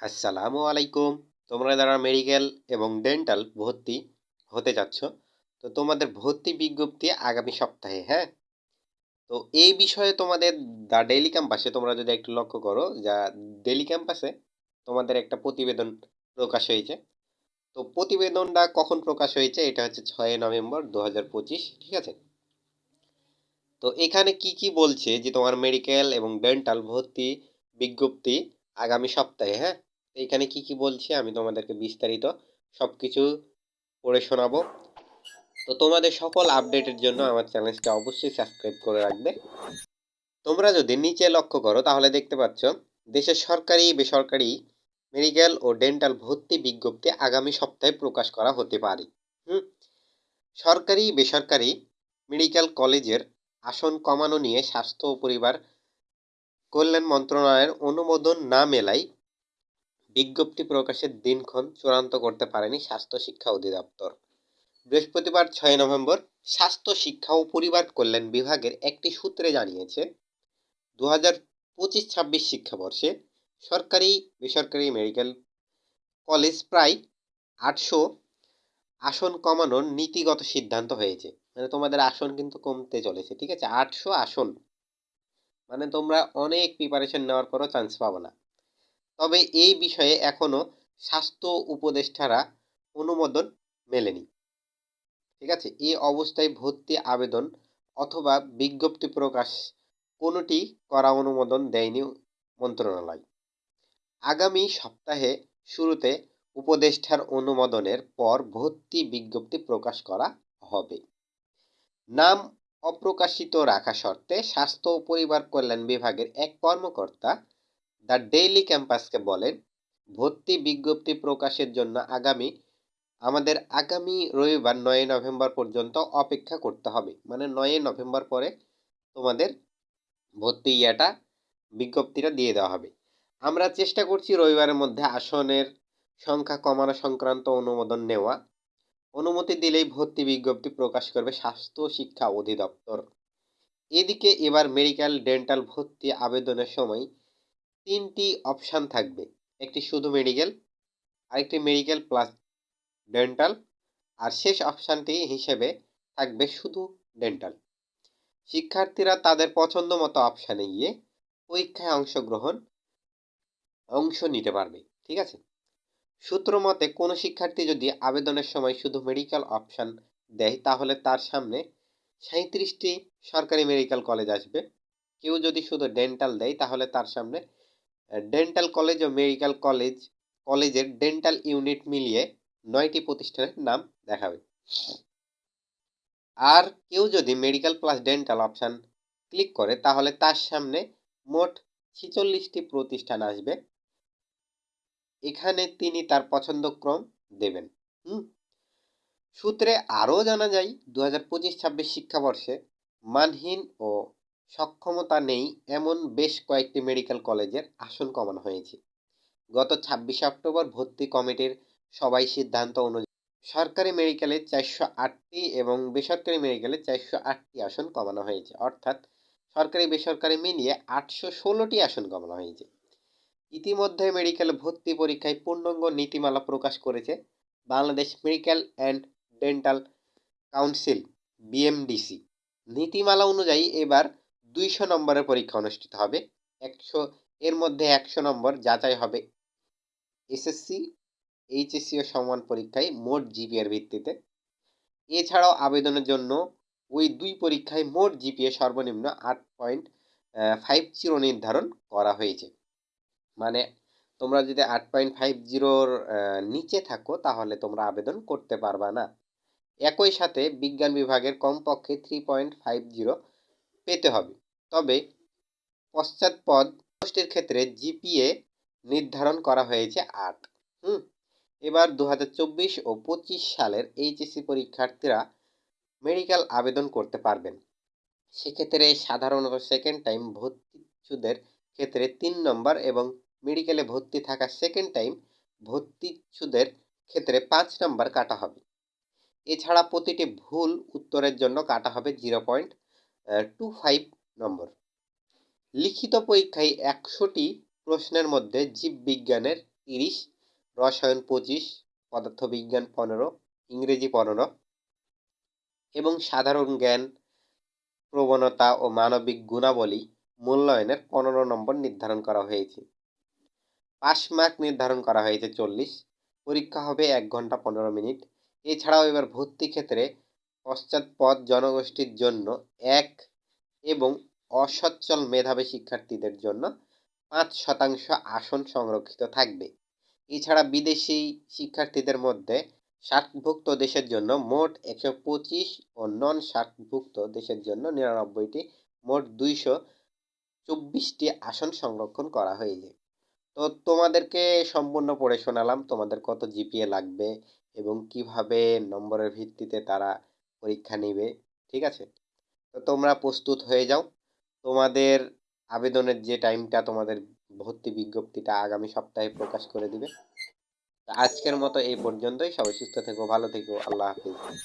আসসালামু আলাইকুম। তোমরা যারা মেডিকেল এবং ডেন্টাল ভর্তি হতে যাচ্ছ, তো তোমাদের ভর্তি বিজ্ঞপ্তি আগামী সপ্তাহে হ্যাঁ? তো এই বিষয়ে তোমাদের দ্য ডেইলি ক্যাম্পাসে তোমরা যদি একটু লক্ষ্য করো, যা ডেইলি ক্যাম্পাসে তোমাদের একটা প্রতিবেদন প্রকাশ হয়েছে। তো প্রতিবেদনটা কখন প্রকাশ হয়েছে? এটা হচ্ছে ছয় নভেম্বর দু হাজার পঁচিশ, ঠিক আছে? তো এখানে কি কি বলছে যে তোমার মেডিকেল এবং ডেন্টাল ভর্তি বিজ্ঞপ্তি আগামী সপ্তাহে হ্যাঁ? তো এখানে কি কি বলছি আমি তোমাদেরকে বিস্তারিত সব কিছু পড়ে শোনাবো। তো তোমাদের সকল আপডেটের জন্য আমার চ্যানেলটা অবশ্যই সাবস্ক্রাইব করে রাখবে। তোমরা যদি নিচে লক্ষ্য করো, তাহলে দেখতে পাচ্ছ, দেশের সরকারি, বেসরকারি মেডিকেল ও ডেন্টাল ভর্তি বিজ্ঞপ্তি আগামী সপ্তাহে প্রকাশ করা হতে পারে। হুম? সরকারি, বেসরকারি মেডিকেল কলেজের আসন কমানো নিয়ে স্বাস্থ্য ও পরিবার কল্যাণ মন্ত্রণালয়ের অনুমোদন না মেলায় বিজ্ঞপ্তি প্রকাশের দিনক্ষণ চূড়ান্ত করতে পারেনি স্বাস্থ্য শিক্ষা অধিদপ্তর। বৃহস্পতিবার ছয় নভেম্বর স্বাস্থ্য শিক্ষা ও পরিবার কল্যাণ বিভাগের একটি সূত্রে জানিয়েছে দু হাজার পঁচিশ ছাব্বিশ শিক্ষাবর্ষে সরকারি, বেসরকারি মেডিকেল কলেজ প্রায় আটশো আসন কমানোর নীতিগত সিদ্ধান্ত হয়েছে। মানে তোমাদের আসন কিন্তু কমতে চলেছে, ঠিক আছে? আটশো আসন মানে তোমরা অনেক প্রিপারেশন নেওয়ার পরও চান্স পাবো না। তবে এই বিষয়ে এখনও স্বাস্থ্য উপদেষ্টারা অনুমোদন মেলেনি। ঠিক আছে? এই অবস্থায় ভর্তি আবেদন অথবা বিজ্ঞপ্তি প্রকাশ কোনোটি করা অনুমোদন দেয়নি মন্ত্রণালয়। আগামী সপ্তাহে শুরুতে উপদেষ্টার অনুমোদনের পর ভর্তি বিজ্ঞপ্তি প্রকাশ করা হবে। নাম অপ্রকাশিত রাখা শর্তে স্বাস্থ্য ও পরিবার কল্যাণ বিভাগের এক কর্মকর্তা দ্য ডেইলি ক্যাম্পাসকে বলেন, ভর্তি বিজ্ঞপ্তি প্রকাশের জন্য আগামী, আমাদের আগামী রবিবার নয় নভেম্বর পর্যন্ত অপেক্ষা করতে হবে। মানে নয় নভেম্বর পরে তোমাদের ভর্তি ইয়াটা বিজ্ঞপ্তিটা দিয়ে দেওয়া হবে। আমরা চেষ্টা করছি রবিবারের মধ্যে আসনের সংখ্যা কমানো সংক্রান্ত অনুমোদন নেওয়া। অনুমতি দিলেই ভর্তি বিজ্ঞপ্তি প্রকাশ করবে স্বাস্থ্য শিক্ষা অধিদপ্তর। এদিকে এবার মেডিকেল, ডেন্টাল ভর্তি আবেদনের সময় তিনটি অপশান থাকবে। একটি শুধু মেডিকেল, আরেকটি মেডিকেল প্লাস ডেন্টাল, আর শেষ অপশানটি হিসেবে থাকবে শুধু ডেন্টাল। শিক্ষার্থীরা তাদের পছন্দ মতো অপশানে গিয়ে পরীক্ষায় অংশগ্রহণ অংশ নিতে পারবে, ঠিক আছে? সূত্র মতে, কোনো শিক্ষার্থী যদি আবেদনের সময় শুধু মেডিকেল অপশান দেয়, তাহলে তার সামনে সাঁত্রিশটি সরকারি মেডিকেল কলেজ আসবে। কেউ যদি শুধু ডেন্টাল দেয়, তাহলে তার সামনে ডেন্টাল কলেজ ও মেডিকেল কলেজ কলেজের ডেন্টাল ইউনিট মিলিয়ে নয়টি প্রতিষ্ঠানের নাম দেখাবে আর কেউ যদি medical plus dental option click করে, তাহলে তার সামনে মোট ছিচল্লিশটি প্রতিষ্ঠান আসবে। এখানে তিনি তার পছন্দক্রম দেবেন। হুম? সূত্রে আরও জানা যায় দু হাজার পঁচিশ ছাব্বিশ শিক্ষাবর্ষে মানহীন ও সক্ষমতা নেই এমন বেশ কয়েকটি মেডিকেল কলেজের আসন কমানো হয়েছে। গত ছাব্বিশে অক্টোবর ভর্তি কমিটির সবাই সিদ্ধান্ত অনুযায়ী সরকারি মেডিকেলে চারশো আটটি এবং বেসরকারি মেডিকেলে চারশো আটটি আসন কমানো হয়েছে। অর্থাৎ সরকারি বেসরকারি মিলিয়ে আটশো ষোলোটি আসন কমানো হয়েছে। ইতিমধ্যে মেডিকেল ভর্তি পরীক্ষায় পূর্ণাঙ্গ নীতিমালা প্রকাশ করেছে Bangladesh medical and dental council, BMDC. নীতিমালা অনুযায়ী এবার দুইশো নম্বরের পরীক্ষা অনুষ্ঠিত হবে। একশো, এর মধ্যে একশো নম্বর যাচাই হবে এসএসসি, এইচএসসি ও সমান পরীক্ষায় মোট জিপিএর ভিত্তিতে। এছাড়াও আবেদনের জন্য ওই দুই পরীক্ষায় মোট জিপিএ সর্বনিম্ন আট পয়েন্ট ফাইভ জিরো নির্ধারণ করা হয়েছে। মানে তোমরা যদি আট পয়েন্ট ফাইভ জিরোর নিচে থাকো, তাহলে তোমরা আবেদন করতে পারবা না। একই সাথে বিজ্ঞান বিভাগের কমপক্ষে থ্রি পয়েন্ট ফাইভ জিরো পেতে হবে। তবে পশ্চাৎপদ পোস্টের ক্ষেত্রে জিপিএ নির্ধারণ করা হয়েছে আট। হুম? এবার দু হাজার চব্বিশ ও পঁচিশ সালের এইচএসসি পরীক্ষার্থীরা মেডিকেল আবেদন করতে পারবেন। সেক্ষেত্রে সাধারণত সেকেন্ড টাইম ভর্তিচ্ছুদের ক্ষেত্রে তিন নম্বর এবং মেডিকেলে ভর্তি থাকা সেকেন্ড টাইম ভর্তিচ্ছুদের ক্ষেত্রে পাঁচ নম্বর কাটা হবে। এছাড়া প্রতিটি ভুল উত্তরের জন্য কাটা হবে zero point two five number লিখিত পরীক্ষায় একশোটি প্রশ্নের মধ্যে জীববিজ্ঞানের তিরিশ, রসায়ন পঁচিশ, পদার্থবিজ্ঞান পনেরো, ইংরেজি পনেরো এবং সাধারণ জ্ঞান, প্রবণতা ও মানবিক গুণাবলী মূল্যায়নের পনেরো নম্বর নির্ধারণ করা হয়েছে। পাস মার্ক নির্ধারণ করা হয়েছে চল্লিশ। পরীক্ষা হবে এক ঘণ্টা পনেরো মিনিট। এছাড়াও এবার ভর্তি ক্ষেত্রে পশ্চাৎপদ জনগোষ্ঠীর জন্য এক এবং অসচ্ছল মেধাবী শিক্ষার্থীদের জন্য পাঁচ শতাংশ আসন সংরক্ষিত থাকবে। এছাড়া বিদেশি শিক্ষার্থীদের মধ্যে সার্কভুক্ত দেশের জন্য মোট একশো পঁচিশ ও নন সার্কভুক্ত দেশের জন্য নিরানব্বইটি, মোট দুইশো চব্বিশটি আসন সংরক্ষণ করা হয়েছে। তো তোমাদেরকে সম্পূর্ণ পড়ে শোনালাম তোমাদের কত জিপিএ লাগবে এবং কীভাবে নম্বরের ভিত্তিতে তারা পরীক্ষা নেবে, ঠিক আছে? তো তোমরা প্রস্তুত হয়ে যাও। তোমাদের আবেদনের যে টাইমটা তোমাদের ভর্তি বিজ্ঞপ্তিটা আগামী সপ্তাহে প্রকাশ করে দিবে। আজকের মতো এই পর্যন্তই। সবাই সুস্থ থেকো, ভালো থেকো। আল্লাহ হাফিজ।